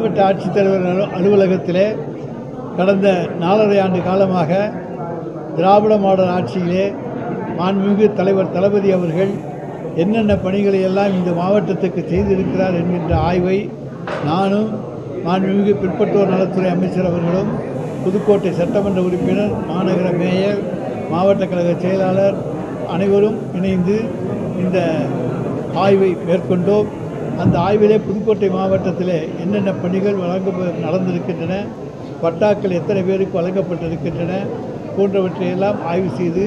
மாவட்ட ஆட்சித்தலைவர் அலுவலகத்திலே கடந்த நாலரை ஆண்டு காலமாக திராவிட மாடல் ஆட்சியிலே மாண்புமிகு தலைவர் தளபதி அவர்கள் என்னென்ன பணிகளை எல்லாம் இந்த மாவட்டத்துக்கு செய்திருக்கிறார் என்கின்ற ஆய்வை நானும் மாண்புமிகு பிற்பட்டோர் நலத்துறை அமைச்சர் அவர்களும் புதுக்கோட்டை சட்டமன்ற உறுப்பினர் மாநகர மேயர் மாவட்ட கழக செயலாளர் அனைவரும் இணைந்து இந்த ஆய்வை மேற்கொண்டோம். அந்த ஆய்விலே புதுக்கோட்டை மாவட்டத்திலே என்னென்ன பணிகள் வழங்க நடந்திருக்கின்றன பட்டாக்கள் எத்தனை பேருக்கு வழங்கப்பட்டிருக்கின்றன போன்றவற்றையெல்லாம் ஆய்வு செய்து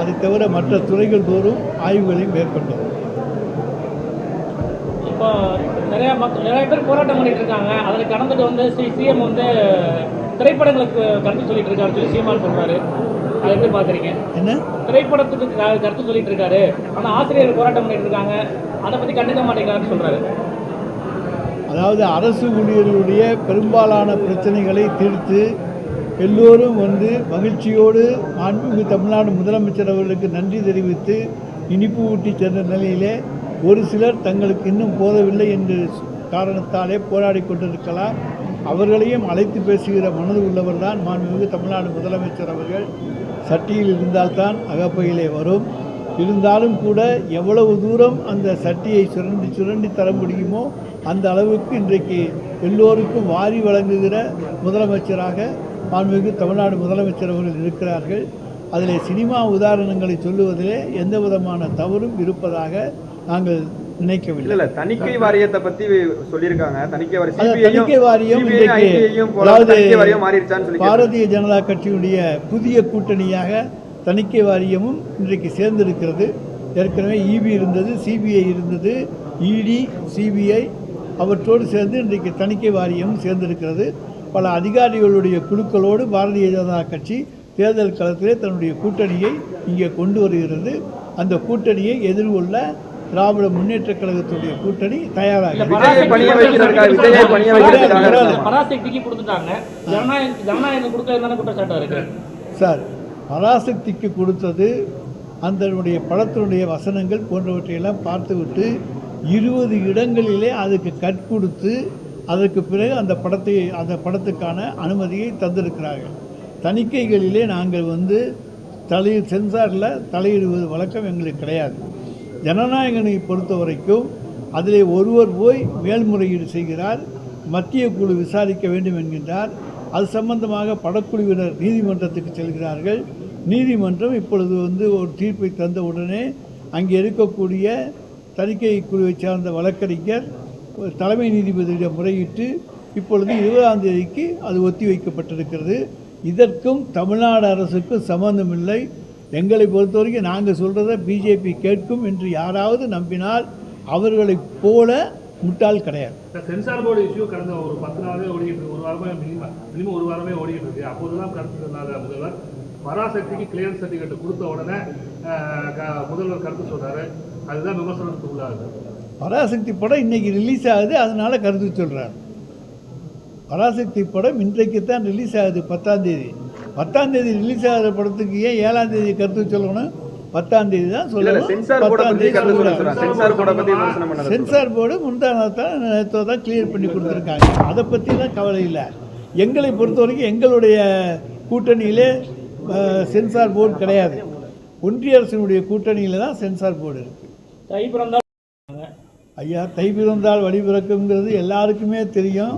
அதை தவிர மற்ற துறைகள் தோறும் ஆய்வுகளையும் மேற்கொண்டோம். இப்போ நிறைய மக்கள் நிறைய பேர் போராட்டம் பண்ணிட்டு இருக்காங்க. அதில் கடந்துட்டு வந்து சி சிஎம் வந்து திரைப்படங்களுக்கு கருத்து சொல்லிட்டு இருக்காரு சொல்லி சீமான் சொல்றாரு. அதை எப்படி பார்க்குறீங்க. என்ன? திரைப்படத்துக்கு கருத்து சொல்லிட்டு இருக்காரு ஆனால் ஆசிரியர் போராட்டம் பண்ணிட்டு இருக்காங்க அதை பற்றி கண்டுக்க மாட்டேங்கிறாருன்னு சொல்றாரு. அதாவது அரசு ஊழியர்களுடைய பெரும்பாலான பிரச்சனைகளை தீர்த்து எல்லோரும் வந்து மகிழ்ச்சியோடு மாண்புமிகு தமிழ்நாடு முதலமைச்சர் அவர்களுக்கு நன்றி தெரிவித்து இனிப்பு ஊட்டி சென்ற நிலையிலே ஒரு சிலர் தங்களுக்கு இன்னும் போதவில்லை என்று காரணத்தாலே போராடி கொண்டிருக்கலாம். அவர்களையும் அழைத்து பேசுகிற மனது உள்ளவர் தான் மாண்புமிகு தமிழ்நாடு முதலமைச்சர் அவர்கள். சட்டியில் இருந்தால்தான் அகப்பையிலே வரும். இருந்தாலும் கூட எவ்வளவு தூரம் அந்த சட்டியை சுரண்டி சுரண்டி தர முடியுமோ அந்த அளவுக்கு இன்றைக்கு எல்லோருக்கும் வாரி வழங்குகிற முதலமைச்சராக மாண்புமிகு தமிழ்நாடு முதலமைச்சர் அவர்கள் இருக்கிறார்கள். அதில் சினிமா உதாரணங்களை சொல்லுவதிலே எந்த விதமான தவறும் இருப்பதாக நாங்கள் நினைக்கவில்லை. இல்ல தணிக்கை வாரியத்தை பத்தி சொல்லியிருக்காங்க. தணிக்கை வாரியம் தணிக்கை வாரியம் அதாவது பாரதிய ஜனதா கட்சியுடைய புதிய கூட்டணியாக தணிக்கை வாரியமும் இன்றைக்கு சேர்ந்திருக்கிறது. ஏற்கனவே இபி இருந்தது சிபிஐ இருந்தது இடி சிபிஐ அவற்றோடு சேர்ந்து இன்றைக்கு தணிக்கை வாரியமும் சேர்ந்திருக்கிறது. பல அதிகாரிகளுடைய குழுக்களோடு பாரதிய ஜனதா கட்சி தேர்தல் களத்திலே தன்னுடைய கூட்டணியை இங்கே கொண்டு வருகிறது. அந்த கூட்டணியை எதிர்கொள்ள திராவிட முன்னேற்றக் கழகத்துடைய கூட்டணி தயாராக சார் பராசக்திக்கு கொடுத்தது அதனுடைய படத்தினுடைய வசனங்கள் போன்றவற்றையெல்லாம் பார்த்துவிட்டு இருபது இடங்களிலே அதுக்கு கட் கொடுத்து அதற்கு பிறகு அந்த படத்தை அந்த படத்துக்கான அனுமதியை தந்திருக்கிறார்கள். தணிக்கைகளிலே நாங்கள் வந்து தலை சென்சாரில் தலையிடுவது வழக்கம் எங்களுக்கு கிடையாது. ஜனநாயகனை பொறுத்த வரைக்கும் அதிலே ஒருவர் போய் மேல்முறையீடு செய்கிறார் மத்திய குழு விசாரிக்க வேண்டும் என்கின்றார். அது சம்பந்தமாக படக்குழுவினர் நீதிமன்றத்துக்கு செல்கிறார்கள். நீதிமன்றம் இப்பொழுது வந்து ஒரு தீர்ப்பை தந்த உடனே அங்கே இருக்கக்கூடிய தணிக்கை குழுவை சார்ந்த வழக்கறிஞர் தலைமை நீதிபதியிடம் முறையிட்டு இப்பொழுது இருபதாம் தேதிக்கு அது ஒத்தி வைக்கப்பட்டிருக்கிறது இதற்கும் தமிழ்நாடு அரசுக்கும் சம்பந்தமில்லை. எங்களை பொறுத்தவரைக்கும் நாங்கள் சொல்கிறத பிஜேபி கேட்கும் என்று யாராவது நம்பினால் அவர்களைப் போல முட்டாள் கிடையாது. சென்சார் போர்டு இஷ்யூ கடந்த ஒரு பத்து ஓடிட்டு இருக்கு. ஒரு வாரமே மினிமம் மினிமம் ஒரு வாரமே ஓடிட்டு இருக்கு. அப்போதெல்லாம் கருத்து சொன்னாங்க முதல்வர். பராசக்திக்கு கிளியரன்ஸ் சர்டிஃபிகேட் கொடுத்த உடனே முதல்வர் கருத்து சொன்னாரு அதுதான் விமர்சனத்துக்கு உள்ளாகுது. பராசக்தி படம் இன்னைக்கு ரிலீஸ் ஆகுது. அதனால கருத்து சொல்கிறார் பராசக்தி படம் இன்றைக்கு தான் ரிலீஸ் ஆகுது பத்தாம் தேதி. பத்தாம் தேதி ரிலீஸ் ஆகிற படத்துக்கு ஏன் ஏழாம் தேதி கருத்து சொல்லணும்? பத்தாம் தேதி தான் சொல்லணும். சென்சார் போர்டை பத்தாம் பத்தி தேதி கருத்து சொல்ல சொல்றாங்க. சொல்றாங்க சென்சார் போர்டை பத்தி விமர்சனம் பண்ணது சென்சார் போர்டு முந்தானத்தான் நேற்று தான் கிளியர் பண்ணி கொடுத்துருக்காங்க. அதை பற்றிலாம் கவலை இல்லை. எங்களை பொறுத்த வரைக்கும் எங்களுடைய கூட்டணியிலே சென்சார் போர்டு கிடையாது. ஒன்றிய அரசினுடைய கூட்டணியில் தான் சென்சார் போர்டு இருக்குது தை பிறந்தால் ஐயா தை பிறந்தால் வழி பிறக்குங்கிறது எல்லாருக்குமே தெரியும்.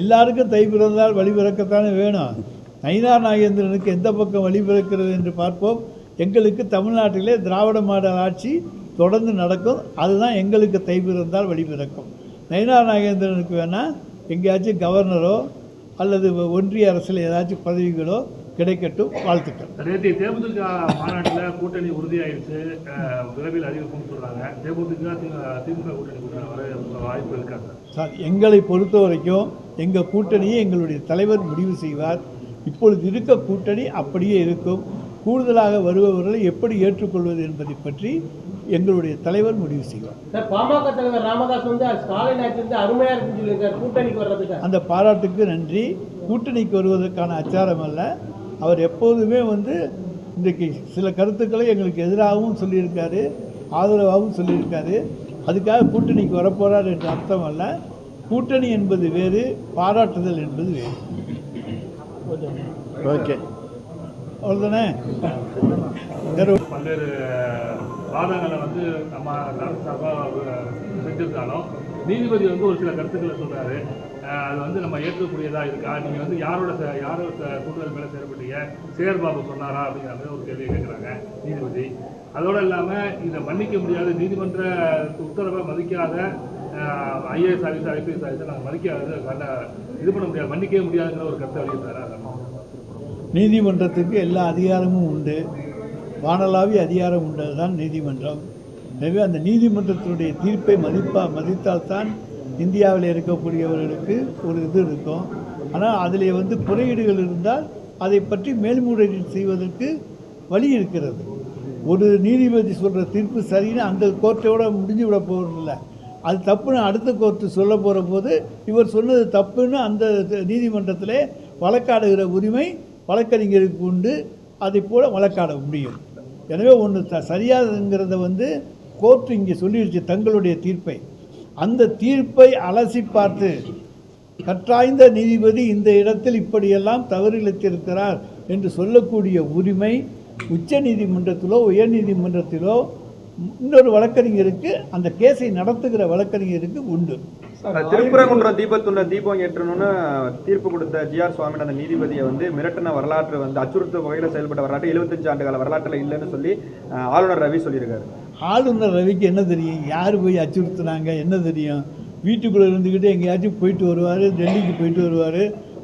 எல்லாருக்கும் தை பிறந்தால் வழி பிறக்கத்தானே வேணும். நயினார் நாகேந்திரனுக்கு எந்த பக்கம் வழி பிறக்கிறது என்று பார்ப்போம். எங்களுக்கு தமிழ்நாட்டிலே திராவிட மாடல் ஆட்சி தொடர்ந்து நடக்கும். அதுதான் எங்களுக்கு தை பிறந்தால் வழி பிறக்கும். நயினார் நாகேந்திரனுக்கு வேணால் எங்கேயாச்சும் கவர்னரோ அல்லது ஒன்றிய அரசில் ஏதாச்சும் பதவிகளோ கிடைக்கட்டும். வாழ்த்துக்கள். நேற்று தேமுதிக மாநாட்டில் கூட்டணி உறுதியாயிருச்சு. அஹ், விரைவில் அறிவிப்புன்னு சொல்றாங்க. தேமுதிக திமுக கூட்டணி கூட்டணி வர வாய்ப்பு இருக்காங்க சார்? எங்களை பொறுத்த வரைக்கும் எங்கள் கூட்டணியை எங்களுடைய தலைவர் முடிவு செய்வார். இப்பொழுது இருக்க கூட்டணி அப்படியே இருக்கும். கூடுதலாக வருபவர்களை எப்படி ஏற்றுக்கொள்வது என்பதை பற்றி எங்களுடைய தலைவர் முடிவு செய்வார். பாமக தலைவர் ராமதாஸ் வந்து ஸ்டாலின் ஆட்சி வந்து அருமையா இருக்குன்னு சொல்லியிருக்காரு. கூட்டணிக்கு வர்றதுக்கு. அந்த பாராட்டுக்கு நன்றி. கூட்டணிக்கு வருவதற்கான அச்சாரம் அல்ல. அவர் எப்போதுமே வந்து இன்றைக்கு சில கருத்துக்களை எங்களுக்கு எதிராகவும் சொல்லியிருக்காரு ஆதரவாகவும் சொல்லியிருக்காரு. அதுக்காக கூட்டணிக்கு வரப்போறார் என்ற அர்த்தம் அல்ல. கூட்டணி என்பது வேறு பாராட்டுதல் என்பது வேறு. ஓகே. அவ்வளோதானே பல்வேறு வாதங்களை வந்து நம்ம செஞ்சிருந்தாலும் நீதிபதி வந்து ஒரு சில கருத்துக்களை சொல்றாரு. அஹ் அது வந்து நம்ம ஏற்கக்கூடியதா இருக்கா? நீங்க வந்து யாரோட யாரோட தூண்டுதல் மேல செயல்பட்டீங்க சேர் பாபு சொன்னாரா அப்படிங்கிற மாதிரி ஒரு கேள்வி கேட்குறாங்க நீதிபதி. அதோட இல்லாம இதை மன்னிக்க முடியாத நீதிமன்ற உத்தரவை மதிக்காத ஐஏஎஸ் ஆஃபீஸர் ஐபிஎஸ் ஆஃபீஸர் நாங்கள் மதிக்காத கண்ட இது பண்ண முடியாது மன்னிக்கவே முடியாதுங்கிற ஒரு கருத்தை வெளியிட்டாரு? நீதிமன்றத்துக்கு எல்லா அதிகாரமும் உண்டு. வானலாவிய அதிகாரம் உண்டது தான் நீதிமன்றம். எனவே அந்த நீதிமன்றத்தினுடைய தீர்ப்பை மதிப்பா மதித்தால்தான் இந்தியாவில் இருக்கக்கூடியவர்களுக்கு ஒரு இது இருக்கும். ஆனால் அதில் வந்து குறையீடுகள் இருந்தால் அதை பற்றி மேல்முறையீடு செய்வதற்கு வழி இருக்கிறது. ஒரு நீதிபதி சொல்கிற தீர்ப்பு சரின்னு அந்த கோர்ட்டோட முடிஞ்சு விட போகிறதில்ல அது தப்புன்னு அடுத்த கோர்ட்டு சொல்ல போகிற போது இவர் சொன்னது தப்புன்னு அந்த நீதிமன்றத்தில் வழக்காடுகிற உரிமை வழக்கறிஞருக்கு உண்டு அதை போல வழக்காட முடியும். எனவே ஒன்று த சரியாதுங்கிறத வந்து கோர்ட்டு இங்கே சொல்லிடுச்சு தங்களுடைய தீர்ப்பை. அந்த தீர்ப்பை அலசி பார்த்து கற்றாய்ந்த நீதிபதி இந்த இடத்தில் இப்படியெல்லாம் தவறிழைத்திருக்கிறார் என்று சொல்லக்கூடிய உரிமை உச்ச நீதிமன்றத்திலோ உயர்நீதிமன்றத்திலோ இன்னொரு வழக்கறிஞருக்கு அந்த கேஸை நடத்துகிற வழக்கறிஞருக்கு உண்டு. திருப்பரங்குன்றம் தீபத்துள்ள தீபம் ஏற்றணும்னு தீர்ப்பு கொடுத்த ஜிஆர் சுவாமி அந்த நீதிபதியை வந்து மிரட்டின வரலாற்று வந்து அச்சுறுத்தும் வகையில் செயல்பட்ட வரலாற்று 75 ஆண்டு கால வரலாற்றில் இல்லைன்னு சொல்லி ஆளுநர் ரவி சொல்லியிருக்காரு. ஆளுநர் ரவிக்கு என்ன தெரியும்? யார் போய் அச்சுறுத்துனாங்க? என்ன தெரியும்? வீட்டுக்குள்ளே இருந்துக்கிட்டு எங்கேயாச்சும் போயிட்டு வருவார் டெல்லிக்கு போயிட்டு வருவார்.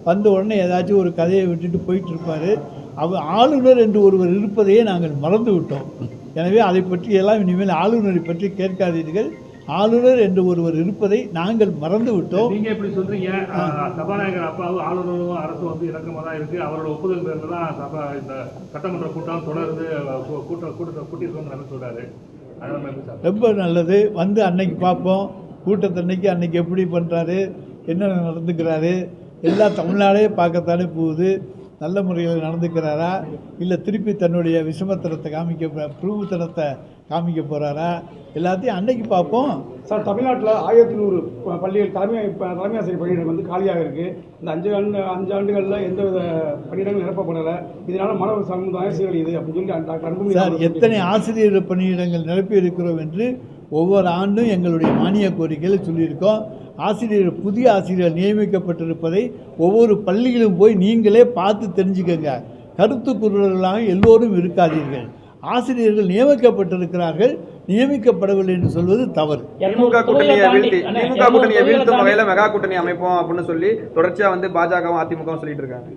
வந்த உடனே ஏதாச்சும் ஒரு கதையை விட்டுட்டு போயிட்டு இருப்பார். அவர் ஆளுநர் என்று ஒருவர் இருப்பதையே நாங்கள் மறந்து விட்டோம். எனவே அதை பற்றி எல்லாம் இனிமேல் ஆளுநரை பற்றி கேட்காதீர்கள். ஆளுநர் என்று ஒருவர் இருப்பதை நாங்கள் மறந்து விட்டோம் நீங்க எப்படி சொல்றீங்க. சபாநாயகர் அப்பாவும் ஆளுநரும் அரசும் வந்து இணக்கமா தான் இருக்கு. அவரோட ஒப்புதல் பேர்ல தான் சபா இந்த சட்டமன்ற கூட்டம் தொடர்ந்து கூட்டம் கூட்டத்தை கூட்டியிருக்கோம்னு சொல்றாரு. ரொம்ப நல்லது. வந்து அன்னைக்கு பார்ப்போம். கூட்டத்தன்னைக்கு அன்னைக்கு எப்படி பண்ணுறாரு என்ன நடந்துக்கிறாரு? எல்லா தமிழ்நாடே பார்க்கத்தானே போகுது. நல்ல முறையில் நடந்துக்கிறாரா? இல்லை திருப்பி தன்னுடைய விஷமத்தனத்தை காமிக்க புருவுத்தனத்தை காமிக்க போகிறாரா எல்லாத்தையும் அன்னைக்கு பார்ப்போம். சார் தமிழ்நாட்டில் ஆயிரத்தி நூறு பள்ளிகள் தலைமை தலைமை ஆசிரியர் பணியிடம் வந்து காலியாக இருக்குது இந்த அஞ்சு ஆண்டு அஞ்சு ஆண்டுகளில் எந்தவித பணியிடங்களும் நிரப்பப்படலை. இதனால மாணவ சமுதாயம் சீரழியுது அப்படின்னு சொல்லி டாக்டர் அன்புமணி சார் எத்தனை ஆசிரியர் பணியிடங்கள் நிரப்பி இருக்கிறோம் என்று ஒவ்வொரு ஆண்டும் எங்களுடைய மானிய கோரிக்கையில் சொல்லியிருக்கோம். ஆசிரியர் புதிய ஆசிரியர் நியமிக்கப்பட்டிருப்பதை ஒவ்வொரு பள்ளியிலும் போய் நீங்களே பார்த்து தெரிஞ்சுக்கங்க. கருத்து குரல்களாக எல்லோரும் இருக்காதீர்கள். ஆசிரியர்கள் நியமிக்கப்பட்டிருக்கிறார்கள் நியமிக்கப்படவில்லை என்று சொல்வது தவறு. திமுக கூட்டணியை வீழ்த்தி திமுக கூட்டணியை வீழ்த்தும் வகையில மெகா கூட்டணி அமைப்போம் அப்படின்னு சொல்லி தொடர்ச்சியா வந்து பாஜகவும் அதிமுகவும் சொல்லிட்டு இருக்காங்க.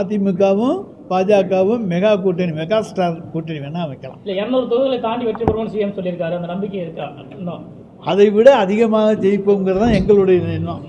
அதிமுகவும் பாஜகவும் மெகா கூட்டணி மெகா ஸ்டார் கூட்டணி வேணால் வைக்கலாம். இல்லை இரநூறு தொகுதிகளை தாண்டி வெற்றி பெறுவோம்னு சிஎம் சொல்லியிருக்காரு. அந்த நம்பிக்கை இருக்கா? இன்னும். அதை விட அதிகமாக ஜெயிப்போங்கிறது தான் எங்களுடைய எண்ணம்.